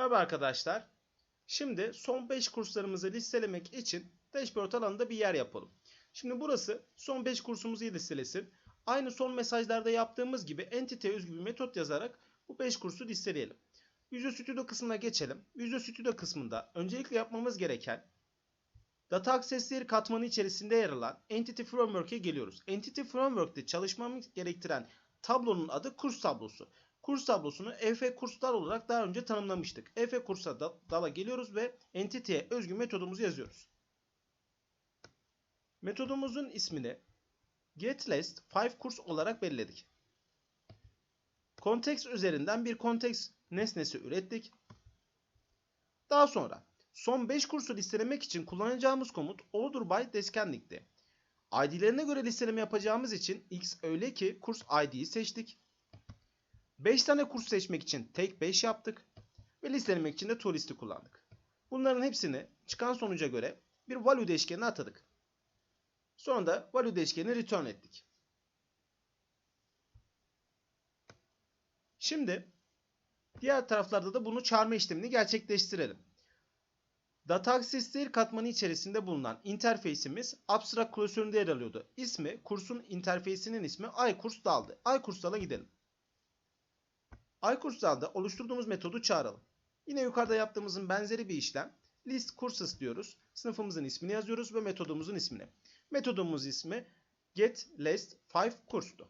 Merhaba arkadaşlar. Şimdi son 5 kurslarımızı listelemek için dashboard alanında bir yer yapalım. Şimdi burası son 5 kursumuzu listelesin. Aynı son mesajlarda yaptığımız gibi entity özgü bir metot yazarak bu 5 kursu listeleyelim. Visual Studio kısmına geçelim. Visual Studio kısmında öncelikle yapmamız gereken Data Access'leri katmanı içerisinde yer alan Entity Framework'e geliyoruz. Entity Framework'te çalışmamız gerektiren tablonun adı kurs tablosu. Kurs tablosunu EF kurslar olarak daha önce tanımlamıştık. EF kursa da- dala geliyoruz ve entity'ye özgü metodumuzu yazıyoruz. Metodumuzun ismini getList 5 kurs olarak belirledik. Context üzerinden bir context nesnesi ürettik. Daha sonra son 5 kursu listelemek için kullanacağımız komut order by descending'ti. ID'lerine göre listeleme yapacağımız için x öyle ki kurs ID'yi seçtik. 5 tane kurs seçmek için tek 5 yaptık. Ve listelemek için de toList'i kullandık. Bunların hepsini çıkan sonuca göre bir value değişkenine atadık. Sonra da value değişkenini return ettik. Şimdi diğer taraflarda da bunu çağırma işlemini gerçekleştirelim. Data Access katmanı içerisinde bulunan interface'imiz Abstract klasöründe yer alıyordu. İsmi, kursun interface'inin ismi iCourse daldı. iCourse dala gidelim. iCourse dalda oluşturduğumuz metodu çağıralım. Yine yukarıda yaptığımızın benzeri bir işlem. List courses diyoruz. Sınıfımızın ismini yazıyoruz ve metodumuzun ismini. Metodumuz ismi getList 5 kurstu.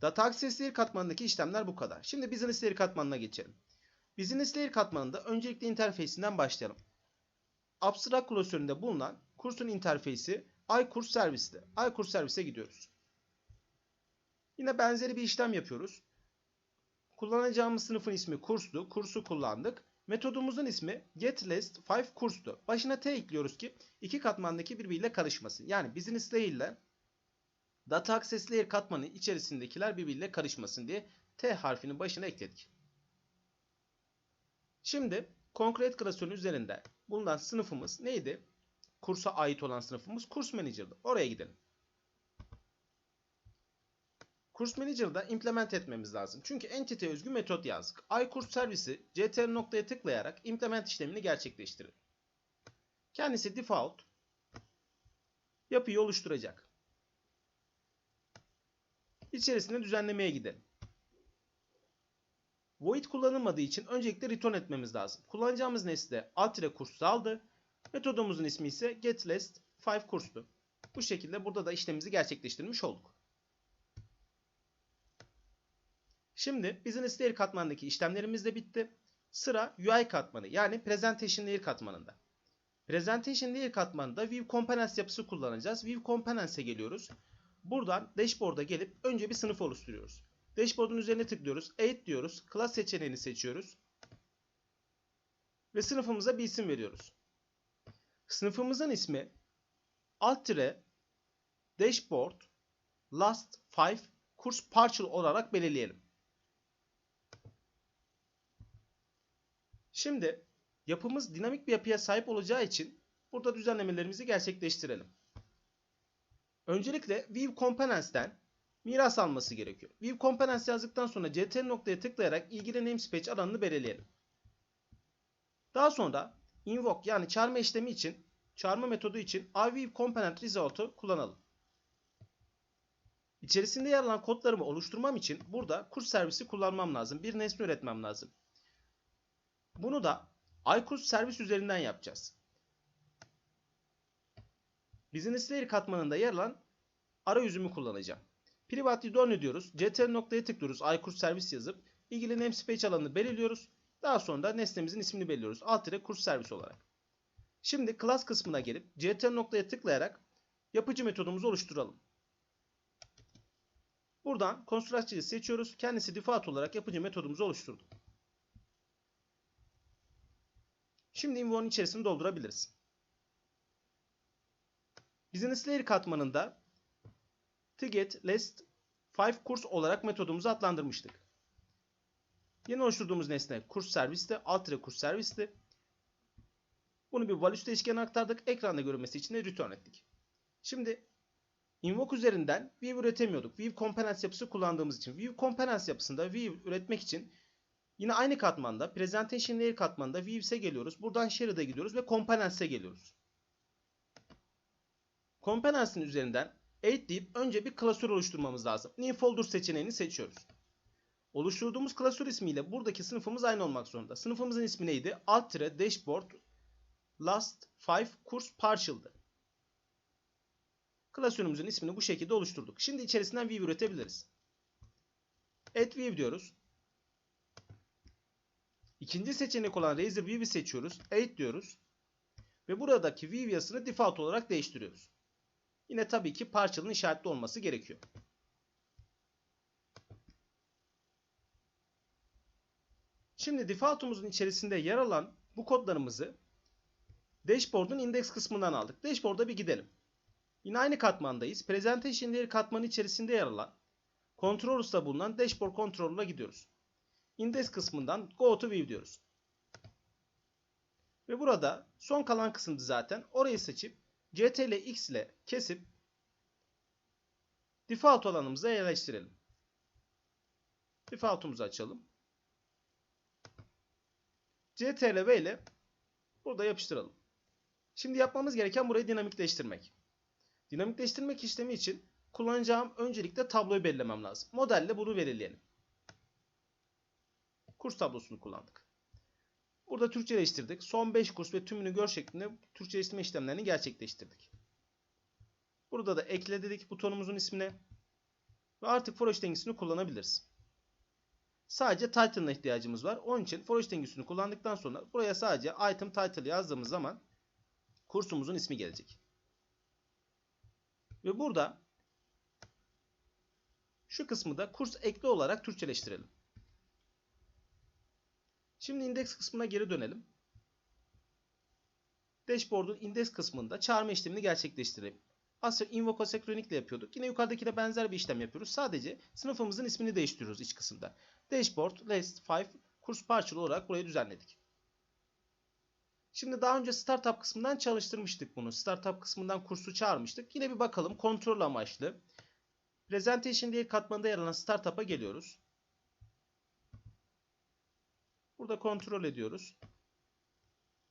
Data Access Layer katmanındaki işlemler bu kadar. Şimdi Business Layer katmanına geçelim. Business Layer katmanında öncelikle interfeysinden başlayalım. Abstract klasöründe bulunan kursun interfeysi iCourse servisti. iCourse servise gidiyoruz. Yine benzeri bir işlem yapıyoruz. Kullanacağımız sınıfın ismi kurstu. Kursu kullandık. Metodumuzun ismi getList 5 kurstu. Başına t ekliyoruz ki iki katmandaki birbiriyle karışmasın. Yani business layer ile data access layer katmanı içerisindekiler birbiriyle karışmasın diye t harfinin başına ekledik. Şimdi Concrete klasörün üzerinde bulunan sınıfımız neydi? Kursa ait olan sınıfımız Kurs Manager'dı. Oraya gidelim. Kurs Manager'da implement etmemiz lazım. Çünkü entity özgü metot yazdık. iCourse servisi ctl noktaya tıklayarak implement işlemini gerçekleştirir. Kendisi default yapıyı oluşturacak. İçerisinde düzenlemeye gidelim. Void kullanılmadığı için öncelikle return etmemiz lazım. Kullanacağımız nesne altire kurs aldı. Metodumuzun ismi ise getList 5 kurstu. Bu şekilde burada da işlemimizi gerçekleştirmiş olduk. Şimdi Business Layer katmanındaki işlemlerimiz de bitti. Sıra UI katmanı yani Presentation Layer katmanında. Presentation Layer katmanında View Components yapısı kullanacağız. View Components'e geliyoruz. Buradan Dashboard'a gelip önce bir sınıf oluşturuyoruz. Dashboard'un üzerine tıklıyoruz. Add diyoruz. Class seçeneğini seçiyoruz. Ve sınıfımıza bir isim veriyoruz. Sınıfımızın ismi alt-tire dashboard last 5 kurs partial olarak belirleyelim. Şimdi yapımız dinamik bir yapıya sahip olacağı için burada düzenlemelerimizi gerçekleştirelim. Öncelikle View Components'ten miras alması gerekiyor. View Components yazdıktan sonra ctl noktaya tıklayarak ilgili namespace alanını belirleyelim. Daha sonra invoke yani çağırma işlemi için çağırma metodu için iView Component Result'u kullanalım. İçerisinde yer alan kodlarımı oluşturmam için burada kurs servisi kullanmam lazım. Bir nesne üretmem lazım. Bunu da iCourse servis üzerinden yapacağız. Business Layer katmanında yer alan arayüzümü kullanacağım. Privately done diyoruz. ctl noktaya tıklıyoruz. iCourse servis yazıp ilgili namespace alanını belirliyoruz. Daha sonra da nesnemizin ismini belirliyoruz. Alt kurs servis olarak. Şimdi class kısmına gelip ctl noktaya tıklayarak yapıcı metodumuzu oluşturalım. Buradan constructor'ı seçiyoruz. Kendisi default olarak yapıcı metodumuzu oluşturdu. Şimdi invo'nun içerisini doldurabiliriz. Business Layer katmanında Tiget List 5 kurs olarak metodumuzu adlandırmıştık. Yeni oluşturduğumuz nesne kurs servisti, alt kurs servisti. Bunu bir values değişkenine aktardık. Ekranda görünmesi için de return ettik. Şimdi invoke üzerinden view üretemiyorduk. View components yapısı kullandığımız için. View components yapısında view üretmek için Yine aynı katmanda Presentation Layer katmanında Views'e geliyoruz. Buradan Shared'a gidiyoruz ve Components'e geliyoruz. Components'in üzerinden Add deyip önce bir klasör oluşturmamız lazım. New Folder seçeneğini seçiyoruz. Oluşturduğumuz klasör ismiyle buradaki sınıfımız aynı olmak zorunda. Sınıfımızın ismi neydi? Alt-Dashboard Last 5 Course Partial'dı. Klasörümüzün ismini bu şekilde oluşturduk. Şimdi içerisinden view üretebiliriz. Add view diyoruz. İkinci seçenek olan Razor View'i seçiyoruz. Add diyoruz. Ve buradaki yazısını default olarak değiştiriyoruz. Yine tabii ki parçalının işaretli olması gerekiyor. Şimdi default'umuzun içerisinde yer alan bu kodlarımızı dashboard'un index kısmından aldık. Dashboard'a bir gidelim. Yine aynı katmandayız. Presentation Layer katmanı içerisinde yer alan Controllers'ta bulunan Dashboard Controller'a gidiyoruz. Index kısmından Go to View diyoruz. Ve burada son kalan kısımdı zaten. Orayı seçip CTRL X ile kesip default alanımıza yerleştirelim. Default'umuzu açalım. CTRL V ile burada yapıştıralım. Şimdi yapmamız gereken burayı dinamikleştirmek. Dinamikleştirmek işlemi için kullanacağım öncelikle tabloyu belirlemem lazım. Modelle bunu belirleyelim. Kurs tablosunu kullandık. Burada Türkçeleştirdik. Son 5 kurs ve tümünü gör şeklinde Türkçeleştirme işlemlerini gerçekleştirdik. Burada da ekle dedik butonumuzun ismine. Ve artık for each dengisini kullanabiliriz. Sadece title'ına ihtiyacımız var. Onun için for each dengisini kullandıktan sonra buraya sadece item title yazdığımız zaman kursumuzun ismi gelecek. Ve burada şu kısmı da kurs ekli olarak Türkçeleştirelim. Şimdi index kısmına geri dönelim. Dashboard'un index kısmında çağırma işlemini gerçekleştirelim. Aslında invoke asynchronous ile yapıyorduk. Yine yukarıdakine benzer bir işlem yapıyoruz. Sadece sınıfımızın ismini değiştiriyoruz iç kısımda. Dashboard last 5 kurs partial olarak burayı düzenledik. Şimdi daha önce startup kısmından çalıştırmıştık bunu. Startup kısmından kursu çağırmıştık. Yine bir bakalım kontrol amaçlı. Presentation diye katmanında yer alan startup'a geliyoruz. Burada kontrol ediyoruz.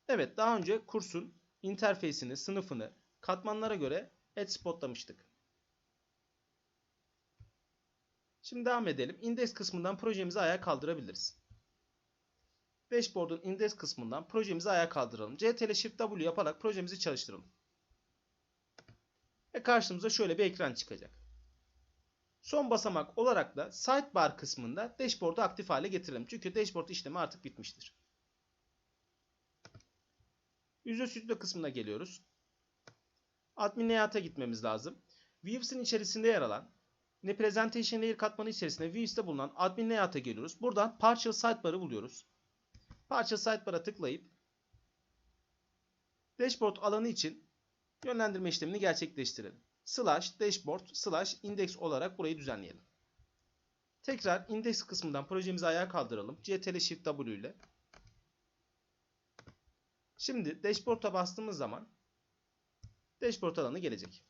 Evet daha önce kursun interfeysini, sınıfını katmanlara göre add spotlamıştık. Şimdi devam edelim. Index kısmından projemizi ayağa kaldırabiliriz. Dashboard'un index kısmından projemizi ayağa kaldıralım. CTRL Shift W yaparak projemizi çalıştıralım. Ve karşımıza şöyle bir ekran çıkacak. Son basamak olarak da sidebar kısmında dashboard'u aktif hale getirelim. Çünkü dashboard işlemi artık bitmiştir. Visual Studio kısmına geliyoruz. Admin layout'a gitmemiz lazım. Views'in içerisinde yer alan yine Presentation Layer katmanı içerisinde Views'te bulunan Admin layout'a geliyoruz. Buradan Partial Sidebar'ı buluyoruz. Partial Sidebar'a tıklayıp Dashboard alanı için yönlendirme işlemini gerçekleştirelim slash dashboard slash index olarak burayı düzenleyelim. Tekrar index kısmından projemizi ayağa kaldıralım. CTRL Shift W ile. Şimdi dashboard'a bastığımız zaman dashboard alanı gelecek.